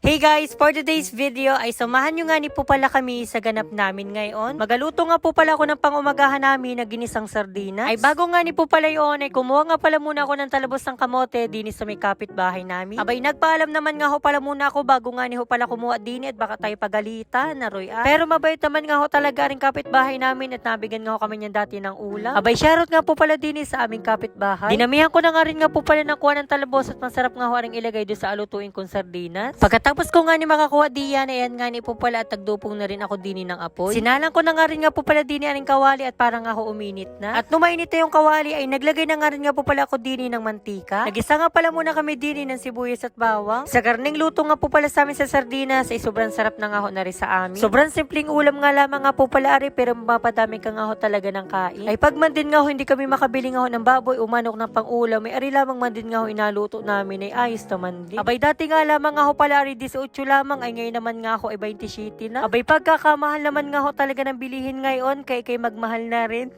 Hey guys, for today's video ay samahan nyo nga ni po pala kami sa ganap namin ngayon. Magaluto nga po pala ako ng pangumagahan namin na ginisang sardinas. Ay bago nga ni po pala yun ay kumuha nga pala muna ako ng talabos ng kamote dinis sa may kapitbahay namin. Abay nagpaalam naman nga ho pala muna ako bago nga ni ho pala kumuha din at baka tayo pagalitan na Roy ah. Pero mabait naman nga ho talaga rin kapitbahay namin at nabigyan nga ho kami niyan dati ng ulam. Abay shoutout nga po pala dinis sa aming kapitbahay. Dinamihan ko na nga rin nga po pala ng kuha ng talabos at masarap nga ho rin ilagay doon sa alutuin kong sardinas. Pagkatapos ko nga ni makakuha diyan, ayan nga ni po pala at tagdupong na rin ako dini ng apoy. Sinalang ko na nga rin nga po pala dini aring kawali at parang ako uminit na. At numainit na yung kawali ay naglagay na nga rin nga po pala ako dini ng mantika. Nagisa nga pala muna kami dini ng sibuyas at bawang. Sa karning luto nga po pala sa amin sa sardinas ay sobrang sarap na nga ho na rin sa amin. Sobrang simpleng ulam nga lamang nga po pala ari pero mapapadami ka nga ho talaga ng kain. Ay pag man din nga ho hindi kami makabili nga ho ng baboy o manok ng pang-ulam ay ari lamang man din nga ho inaluto namin ay ayos naman din. Abay dati nga lamang nga ho pala ari 18 lamang ay ngayon naman nga ako ay 27 na. Abay pagkakamahal naman nga ho talaga ng bilihin ngayon kay kay magmahal na rin.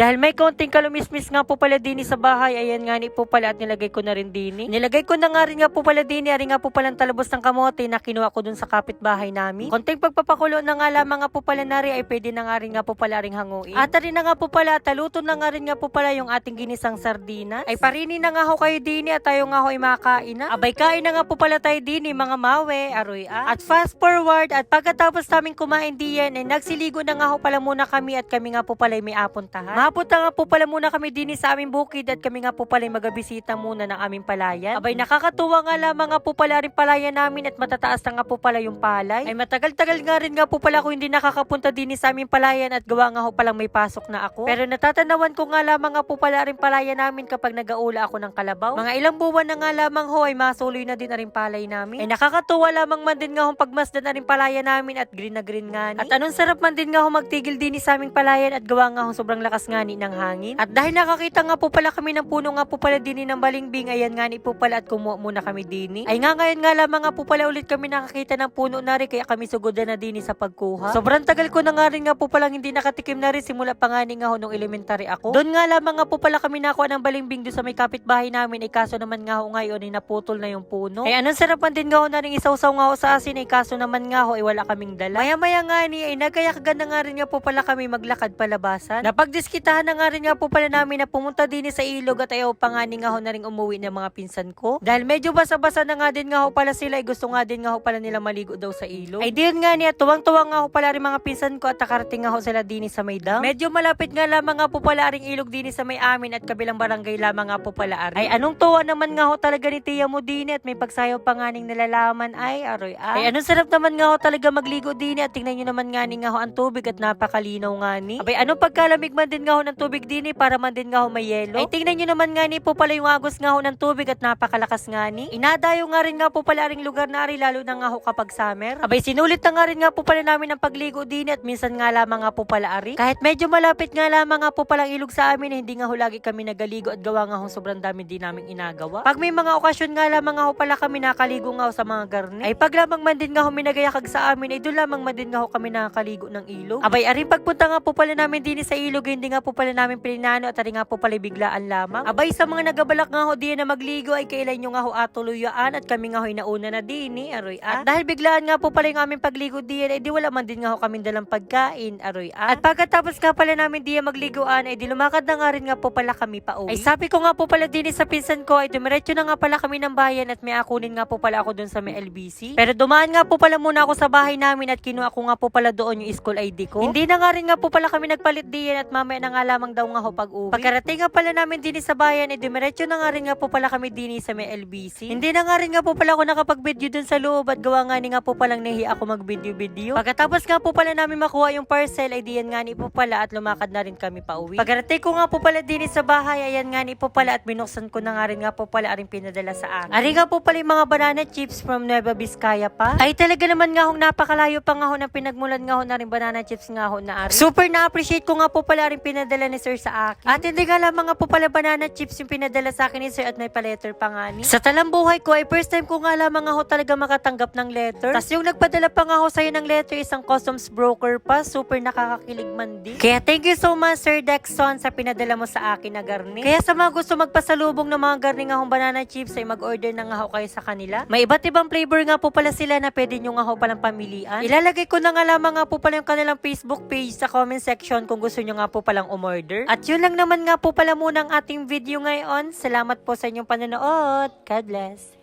Dahil may konting kalumismis nga po pala din sa bahay ayan nga ni po pala at nilagay ko na rin din. Nilagay ko na nga rin nga po pala din ari nga po palang talabos ng kamote na kinuha ko dun sa kapitbahay namin. Konting pagpapakulo na nga lamang nga po pala nari ay pwede na nga rin nga po pala ring hanguin. At rin na nga po pala taluto na nga rin nga po pala yung ating ginisang sardinas. Ay parini na nga ho kayo din at tayo nga ho ay makain na. Abay kain na nga po pala tayo din mga mawe, aroy ah. At fast forward at pagkatapos namin kumain diyan ay nagsiligo na nga ho pala muna kami at kami nga po pala ay may apuntahan. Mapunta nga po pala muna kami din sa aming bukid at kami nga po pala magabisita muna ng aming palayan. Abay nakakatuwa nga lamang nga po pala rin palayan namin at matataas na nga po pala yung palay. Ay matagal-tagal nga rin nga po pala ako hindi nakakapunta din sa aming palayan at gawa nga ho palang may pasok na ako. Pero natatanawan ko nga lamang nga po pala rin palayan namin kapag nagaula ako ng kalabaw. Mga ilang buwan na nga lamang ho ay masuloy na din na rin palay namin. Ay nakakatuwa lamang man din nga ho pagmasdan na rin palaya namin at green na green nga ni. At anong sarap man din nga ho magtigil din sa aming palayan at gawa nga ho sobrang lakas nga ni ng hangin. At dahil nakakita nga po pala kami ng puno nga po pala din ng balingbing, ayan nga ni po pala at kumuha muna kami din. Ay nga ngayon nga lamang nga po pala ulit kami nakakita ng puno na rin kaya kami sugodan na din sa pagkuha. Sobrang tagal ko na nga rin nga po palang hindi nakatikim na rin simula pa nga ni nga ho nung elementary ako. Doon nga lamang nga po pala kami nakuha ng balingbing doon sa may kapitbahay namin ay kaso naman nga ho ngayon ay naputol na yung puno. Ay anong sarap man din nga ho na rin isaw-saw nga ho sa asin ay kaso naman nga ho ay wala kaming dala. Maya-maya nga ni ay nagkayakagan na nga rin nga po pala kami maglakad palabasan. Napagdiskitahan na nga rin nga po pala namin na pumunta din sa ilog at ayaw pa nga ni nga ho na rin umuwi ng mga pinsan ko. Dahil medyo basa-basa na nga din nga ho pala sila ay gusto nga din nga ho pala nila maligo daw sa ilog. Ay diyon nga niya tuwang-tuwa nga ho pala rin mga pinsan ko at nakarating nga ho sila din sa may dam. Medyo malapit nga lamang nga po pala ring ilog din sa may amin at kabilang barangay lamang nga po pala ari. Ay anong tuwa naman nga ho talaga ni Tia mo din at may pagsayaw pa nga ning nalalaman ay aroy ay. Ay anong sarap naman nga ho talaga magligo din at tingnan nyo naman nga ni nga ho ang tubig at napakalinaw nga ni. Abay anong pagkalamig man din nga ho ng tubig din para man din nga ho may yelo. Ay tingnan nyo naman nga ni po pala yung agos nga ho ng tubig at napakalakas nga ni. Inadayo nga rin nga po pala ring lugar na ari lalo na nga ho kapag summer. Abay sinulit na nga rin nga po pala namin ang pagligo din at minsan nga lamang nga po pala ari. Kahit medyo malapit nga lamang nga po palang ilog sa amin, eh, hindi nga ho lagi kami nagaligo at gawa nga ho sobrang dami din namin inagawa. Pag may mga okasyon nga lamang nga ho pala kami nakaligo nga ho sa mga garni. Ay pag lamang man din nga ho minagayakag sa amin, ay doon lamang man din nga ho kami nakakaligo ng ilog. Abay, aring pagpunta nga po pala namin din sa ilog, hindi nga po pala namin pilinano at aring nga po pala biglaan lamang. Abay, sa mga nagabalak nga ho diyan na magligo, ay kailan nyo nga ho atuluyaan at kami nga ho inauna na din eh, aroy ah. At dahil biglaan nga po pala yung aming pagligo diyan, ay di wala man din nga ho kami dalang pagkain, aroy ah. At pagkatapos nga pala namin diyan magliguan, ay di lumakad na nga rin nga po pala kami pa uwi. Ay sabi ko nga po pala din sa pinsan ko, ay dumiretso na nga pala kami ng bayan at may akunin nga po pala ako dun sa may LBC. Pero dumaan nga po pala muna ako sa bahay namin at kinuha ko nga po pala doon yung school ID ko. Hindi na nga rin nga po pala kami nagpalit diyan at mamaya na nga lamang daw nga ho pag uwi. Pagkarating nga pala namin din sa bayan, ay dumiretso na nga rin nga po pala kami din sa may LBC. Hindi na nga rin nga po pala ako nakapag-video dun sa loob at gawa nga ni nga po palang nahi ako mag-video-video. Pagkatapos nga po pala namin makuha yung parcel, ay diyan nga ni po pala at lumakad na rin kami pa uwi. Pagkarating ko nga po pala din sa bahay, ayan nga ni po pala at binuksan ko na nga rin nga po pala aring pinadala sa akin. Ari nga po pala yung mga banana chips from Nueva Vizcaya pa. Ay talaga naman nga hong napakalayo pa nga ho ng pinagmulan nga ho na rin banana chips nga ho na ari. Super na-appreciate ko nga po pala rin pinadala ni sir sa akin. At hindi nga lamang nga po pala banana chips yung pinadala sa akin ni sir at may pa-letter pa nga ni. Sa talambuhay ko ay first time ko nga lamang nga ho talaga makatanggap ng letter. Tapos yung nagpadala pa nga ho sa'yo ng letter isang customs broker pa. Super nakakakilig man din. Kaya thank you so much Sir Dexon sa pinadala mo sa akin na garni. Kaya sa mga gusto magpasalubong ng mga garni nga hong banana chips ay mag-order na nga ho kayo sa kanila. May iba't ibang flavor nga po pala sila na pwede nyo nga ho palang pamilian. Ilalagay ko na nga lamang nga po pala yung kanilang Facebook page sa comment section kung gusto nyo nga po palang umorder. At yun lang naman nga po pala muna ang ating video ngayon. Salamat po sa inyong panonood. God bless.